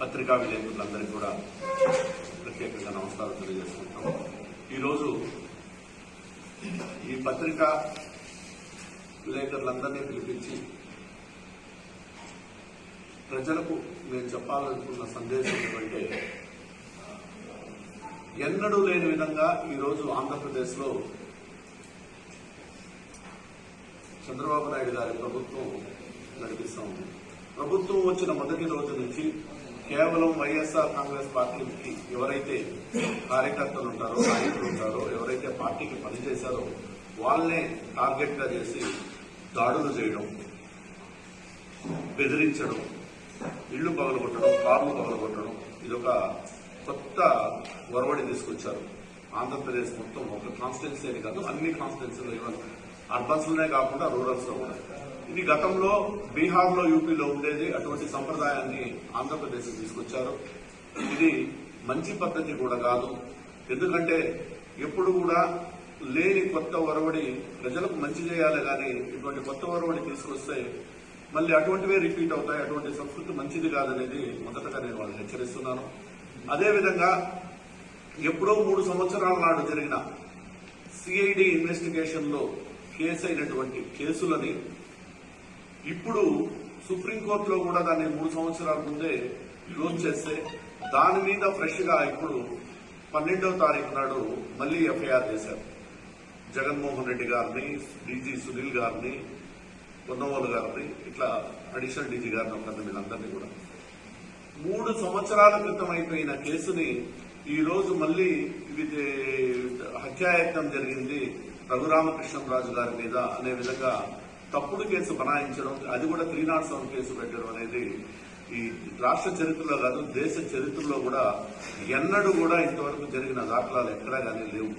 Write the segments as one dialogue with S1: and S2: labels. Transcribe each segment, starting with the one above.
S1: పత్రికా విలేకరులందరికీ కూడా ప్రత్యేకంగా నమస్కారం తెలియజేసుకుంటాం. ఈరోజు ఈ పత్రికా విలేకరులందరినీ పిలిపించి ప్రజలకు నేను చెప్పాలనుకున్న సందేశం ఏమంటే ఎన్నడూ లేని విధంగా ఈరోజు ఆంధ్రప్రదేశ్లో చంద్రబాబు నాయుడు గారి ప్రభుత్వం నడిపిస్తూ ఉంది. ప్రభుత్వం వచ్చిన మొదటి రోజు నుంచి కేవలం వైఎస్ఆర్ కాంగ్రెస్ పార్టీకి ఎవరైతే కార్యకర్తలు ఉంటారో నాయకులు ఉంటారో ఎవరైతే పార్టీకి పనిచేశారో వాళ్ళనే టార్గెట్గా చేసి దాడులు చేయడం బెదిరించడం ఇళ్ళు పగలగొట్టడం కార్లు పగలగొట్టడం ఇదొక కొత్త ఒరవడి తీసుకొచ్చారు. ఆంధ్రప్రదేశ్ మొత్తం ఒక కాన్స్టిట్యున్సీ అని కాదు అన్ని కాన్స్టిట్యున్సీలు ఈవెన్ అర్బన్స్లోనే కాకుండా రూరల్స్లో కూడా. ఇది గతంలో బీహార్లో యూపీలో ఉండేది అటువంటి సంప్రదాయాన్ని ఆంధ్రప్రదేశ్ తీసుకొచ్చారు. ఇది మంచి పద్ధతి కూడా కాదు. ఎందుకంటే ఎప్పుడు కూడా లేని కొత్త ఒరవడి ప్రజలకు మంచి చేయాలి కానీ ఇటువంటి కొత్త ఒరవడి తీసుకొస్తే మళ్ళీ అటువంటివే రిపీట్ అవుతాయి. అటువంటి సంస్కృతి మంచిది కాదనేది మొదటగా నేను వాళ్ళని హెచ్చరిస్తున్నాను. అదేవిధంగా ఎప్పుడో మూడు సంవత్సరాల నాడు జరిగిన సిఐడి ఇన్వెస్టిగేషన్లో కేసు అయినటువంటి కేసులని ఇప్పుడు సుప్రీంకోర్టులో కూడా దాన్ని మూడు సంవత్సరాల ముందే క్లోజ్ చేస్తే దాని మీద ఫ్రెష్గా ఇప్పుడు పన్నెండవ తారీఖు నాడు మళ్ళీ ఎఫ్ఐఆర్ చేశారు. జగన్మోహన్ రెడ్డి గారిని డీజీ సునీల్ గారిని పొన్నవోలు గారిని ఇట్లా అడిషనల్ డీజీ గారిని ఒక వీళ్ళందరినీ కూడా. మూడు సంవత్సరాల క్రితం అయిపోయిన కేసుని ఈ రోజు మళ్ళీ ఇది హత్యాయత్నం జరిగింది రఘురామకృష్ణరాజు గారి మీద అనే విధంగా తప్పుడు కేసు బనాయించడం అది కూడా త్రీ నాట్ సెవెన్ కేసు పెట్టడం అనేది ఈ రాష్ట్ర చరిత్రలో కాదు దేశ చరిత్రలో కూడా ఎన్నడూ కూడా ఇంతవరకు జరిగిన దాఖలాలు ఎక్కడా కానీ లేవు.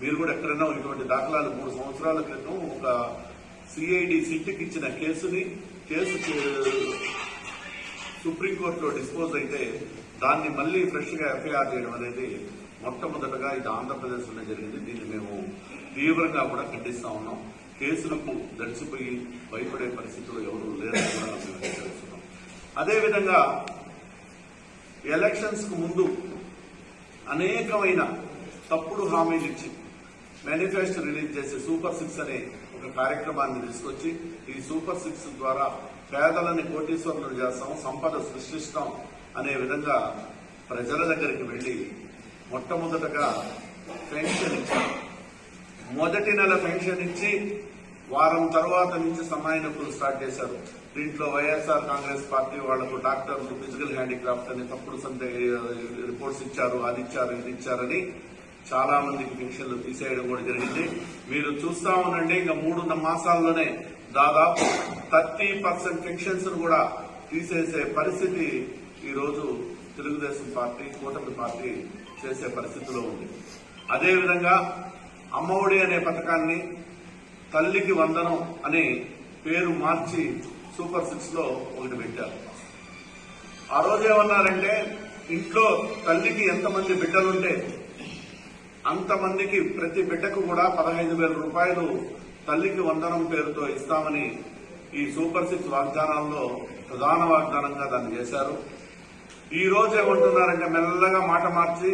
S1: మీరు కూడా ఎక్కడైనా ఇటువంటి దాఖలాలు మూడు సంవత్సరాల క్రితం ఒక సిఐడి సిట్కి ఇచ్చిన కేసుని కేసు సుప్రీంకోర్టులో డిస్పోజ్ అయితే దాన్ని మళ్ళీ ఫ్రెష్గా ఎఫ్ఐఆర్ చేయడం అనేది మొట్టమొదటగా ఇది ఆంధ్రప్రదేశ్లో జరిగింది. దీన్ని మేము తీవ్రంగా కూడా ఖండిస్తా ఉన్నాం. కేసులకు గడిచిపోయి భయపడే పరిస్థితులు ఎవరు లేరని కూడా మేము అదేవిధంగా ఎలక్షన్స్కు ముందు అనేకమైన తప్పుడు హామీలు ఇచ్చి మేనిఫెస్టో రిలీజ్ చేసే సూపర్ సిక్స్ అనే ఒక కార్యక్రమాన్ని తీసుకొచ్చి ఈ సూపర్ సిక్స్ ద్వారా పేదలని కోటీశ్వరులు చేస్తాం సంపద సృష్టిస్తాం అనే విధంగా ప్రజల దగ్గరికి వెళ్ళి మొట్టమొదటగా పెన్షన్ ఇచ్చాం. మొదటి నెల పెన్షన్ ఇచ్చి వారం తర్వాత నుంచి సమాయనకులు స్టార్ట్ చేశారు. దీంట్లో వైఎస్ఆర్ కాంగ్రెస్ పార్టీ వాళ్ళకు డాక్టర్లు ఫిజికల్ హ్యాండిక్రాఫ్ట్ అని తప్పుడు సందే రిపోర్ట్స్ ఇచ్చారు అది ఇచ్చారు ఇది ఇచ్చారని చాలా మందికి పెన్షన్లు తీసేయడం కూడా జరిగింది. మీరు చూస్తా ఉండండి ఇంకా మూడు మాసాల్లోనే దాదాపు థర్టీ పర్సెంట్ పెన్షన్స్ కూడా తీసేసే పరిస్థితి ఈరోజు తెలుగుదేశం పార్టీ కూటమి పార్టీ చేసే పరిస్థితిలో ఉంది. అదేవిధంగా అమ్మఒడి అనే పథకాన్ని తల్లికి వందనం అనే పేరు మార్చి సూపర్ సిక్స్లో ఒకటి పెట్టారు. ఆ రోజు ఏమన్నారంటే ఇంట్లో తల్లికి ఎంతమంది బిడ్డలుంటే అంతమందికి ప్రతి బిడ్డకు కూడా పదహైదు వేల రూపాయలు తల్లికి వందనం పేరుతో ఇస్తామని ఈ సూపర్ సిక్స్ వాగ్దానాల్లో ప్రధాన వాగ్దానంగా దాన్ని చేశారు. ఈ రోజు ఏమంటున్నారంటే మెల్లగా మాట మార్చి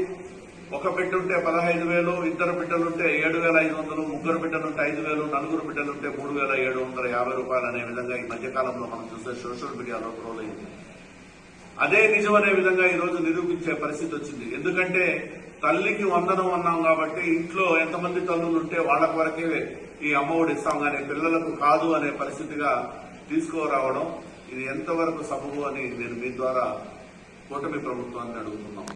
S1: ఒక బిడ్డ ఉంటే పదహైదు వేలు ఇద్దరు బిడ్డలుంటే ఏడు వేల ఐదు వందలు ముగ్గురు బిడ్డలుంటే ఐదు వేలు నలుగురు బిడ్డలుంటే మూడు వేల ఏడు వందల యాభై రూపాయలు అనే విధంగా ఈ మధ్యకాలంలో మనం చూస్తే సోషల్ మీడియాలో ట్రోల్ అయింది. అదే నిజం అనే విధంగా ఈరోజు నిరూపించే పరిస్థితి వచ్చింది. ఎందుకంటే తల్లికి వందనం అన్నాం కాబట్టి ఇంట్లో ఎంతమంది తల్లులు ఉంటే వాళ్ళ వరకే ఈ అమ్మఒడి ఇస్తాం కానీ పిల్లలకు కాదు అనే పరిస్థితిగా తీసుకురావడం ఇది ఎంతవరకు సబబు అని నేను మీ ద్వారా కూటమి ప్రభుత్వాన్ని అడుగుతున్నాం.